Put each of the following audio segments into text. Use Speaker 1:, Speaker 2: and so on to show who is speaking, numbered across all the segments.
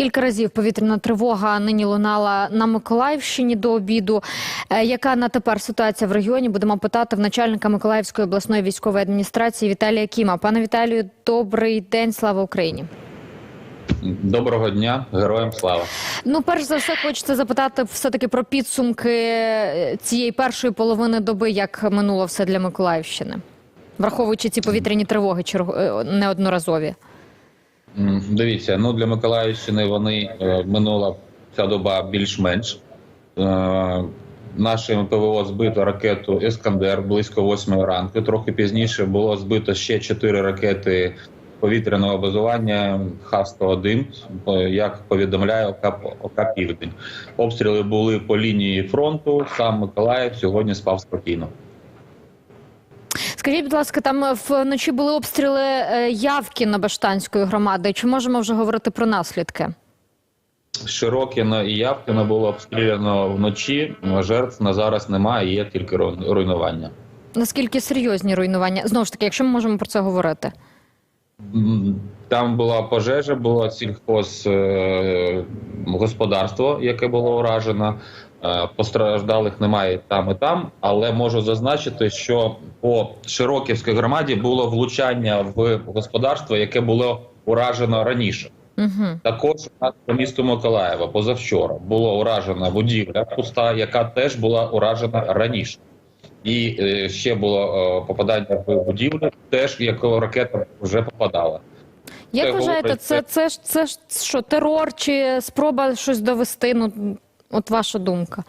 Speaker 1: Кілька разів повітряна тривога нині лунала на Миколаївщині до обіду. Е, Яка на тепер ситуація в регіоні? Будемо питати в начальника Миколаївської обласної військової адміністрації Віталія Кіма. Пане Віталію, добрий день. Слава Україні.
Speaker 2: Доброго дня, героям слава.
Speaker 1: Ну, перш за все, хочеться запитати все таки про підсумки е, цієї першої половини доби, як минуло все для Миколаївщини, враховуючи ці повітряні тривоги е, неодноразові.
Speaker 2: Дивіться, ну для Миколаївщини вони е, минула ця доба більш-менш. Е, Нашим ПВО збито ракету Ескандер близько 8 ранку. Трохи пізніше було збито ще 4 ракети повітряного базування Х-101, е, як повідомляє ОК Південь. Обстріли були по лінії фронту. Сам Миколаїв сьогодні спав спокійно.
Speaker 1: Скажіть, будь ласка, там вночі були обстріли е, явки на Баштанської громади. Чи можемо вже говорити про наслідки?
Speaker 2: Широкіно і Явкіно було обстріляно вночі. Жертв на зараз немає, є тільки руйнування.
Speaker 1: Наскільки серйозні руйнування? Знову ж таки, якщо ми можемо про це говорити.
Speaker 2: Там була пожежа, було сільхоз е, господарство, яке було уражено. Е, Постраждалих немає там і там, але можу зазначити, що по Широківській громаді було влучання в господарство, яке було уражено раніше.
Speaker 1: Угу.
Speaker 2: Також у нас по місту Миколаєва позавчора було уражена будівля пуста, яка теж була уражена раніше. І е, ще було попадання в будівлю, теж якого ракета вже попадала.
Speaker 1: Як
Speaker 2: Це
Speaker 1: вважаєте, це це, це, це що, терор чи спроба щось довести? Ну, от ваша думка.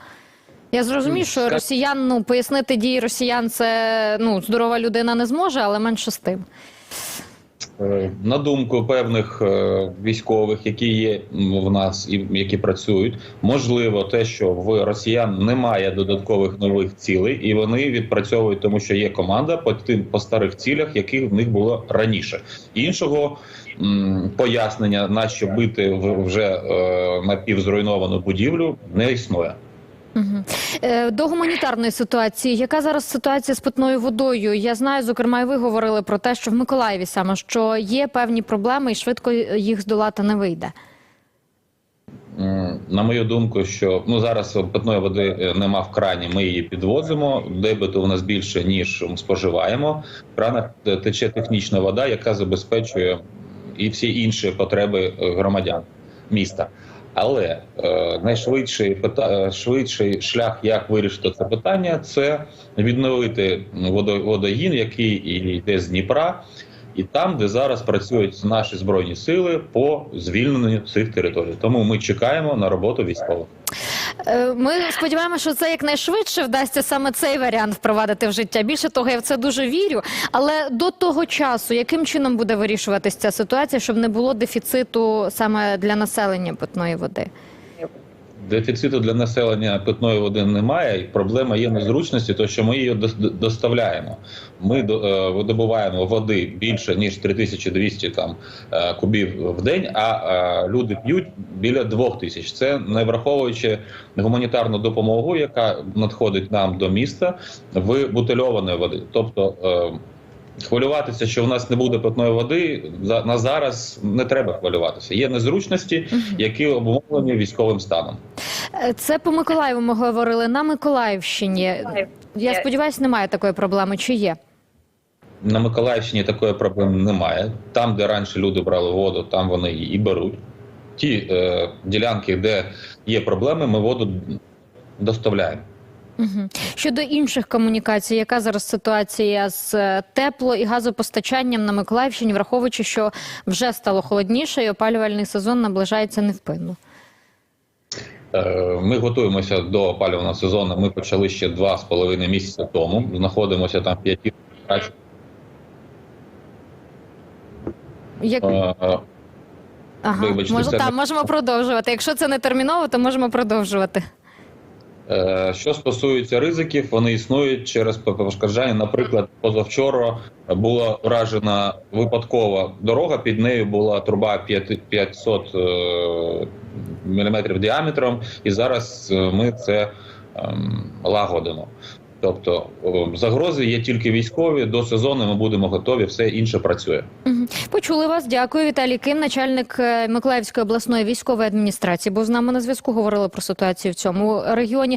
Speaker 1: Я зрозумію, що росіян, ну, пояснити дії росіян, це ну, здорова людина не зможе, але менше з тим.
Speaker 2: Е, На думку певних е, військових, які є в нас і які працюють, можливо, те, що в росіян немає додаткових нових цілей, і вони відпрацьовують, тому що є команда по тим по старих цілях, які в них було раніше. Іншого пояснення, на що бити вже е, напівзруйновану будівлю, не існує.
Speaker 1: Е, до гуманітарної ситуації. Яка зараз ситуація з питною водою? Я знаю, зокрема, і ви говорили про те, що в Миколаєві саме що є певні проблеми і швидко їх здолати не вийде.
Speaker 2: На мою думку, що ну зараз питної води е, нема в крані, ми її підвозимо. Дебету у нас більше ніж споживаємо. В кранах е, тече технічна вода, яка забезпечує і всі інші потреби громадян міста. Але е, найшвидший пита- е, швидший шлях, як вирішити це питання, це відновити водо- водогін, який йде з Дніпра, і там, де зараз працюють наші збройні сили по звільненню цих територій. Тому ми чекаємо на роботу військових.
Speaker 1: Е, Ми сподіваємося, що це якнайшвидше вдасться саме цей варіант впровадити в життя. Більше того, я в це дуже вірю. Але до того часу, яким чином буде вирішуватися ця ситуація, щоб не було дефіциту саме для населення питної води?
Speaker 2: Дефіциту для населення питної води немає. Проблема є незручності, то що ми її дос- доставляємо. Ми е, видобуваємо води більше ніж 3200 там е, кубів в день, а е, люди п'ють біля 2000. Це не враховуючи гуманітарну допомогу, яка надходить нам до міста в бутильованої води. Тобто хвилюватися, що в нас не буде питної води, на зараз не треба хвилюватися. Є незручності, які обумовлені військовим станом.
Speaker 1: Е, Це по Миколаєву ми говорили на Миколаївщині. Я сподіваюся, немає такої проблеми. Чи є?
Speaker 2: На Миколаївщині такої проблеми немає. Там, де раніше люди брали воду, там вони її і беруть. Ті е, ділянки, де є проблеми, ми воду доставляємо.
Speaker 1: Угу. Щодо інших комунікацій, яка зараз ситуація з е, тепло і газопостачанням на Миколаївщині, враховуючи, що вже стало холодніше, і опалювальний сезон наближається невпинно.
Speaker 2: Е, Ми готуємося до опалювального сезону. Ми почали ще два з половиною місяці тому. Знаходимося там в п'яті.
Speaker 1: Як...
Speaker 2: Е,
Speaker 1: Ага,
Speaker 2: вибачте,
Speaker 1: Мож...
Speaker 2: це
Speaker 1: та, можемо продовжувати. Якщо це не терміново, то можемо продовжувати.
Speaker 2: Е, Що стосується ризиків, вони існують через пошкоджання. Наприклад, позавчора була вражена випадкова дорога. Під нею була труба 5 500 мм діаметром, і зараз е, ми це ем, лагодимо. Тобто загрози є тільки військові. До сезону ми будемо готові, все інше працює.
Speaker 1: Почули вас. Дякую. Віталій Ким, начальник е, Миколаївської обласної військової адміністрації, був з нами на зв'язку. Говорили про ситуацію в цьому регіоні.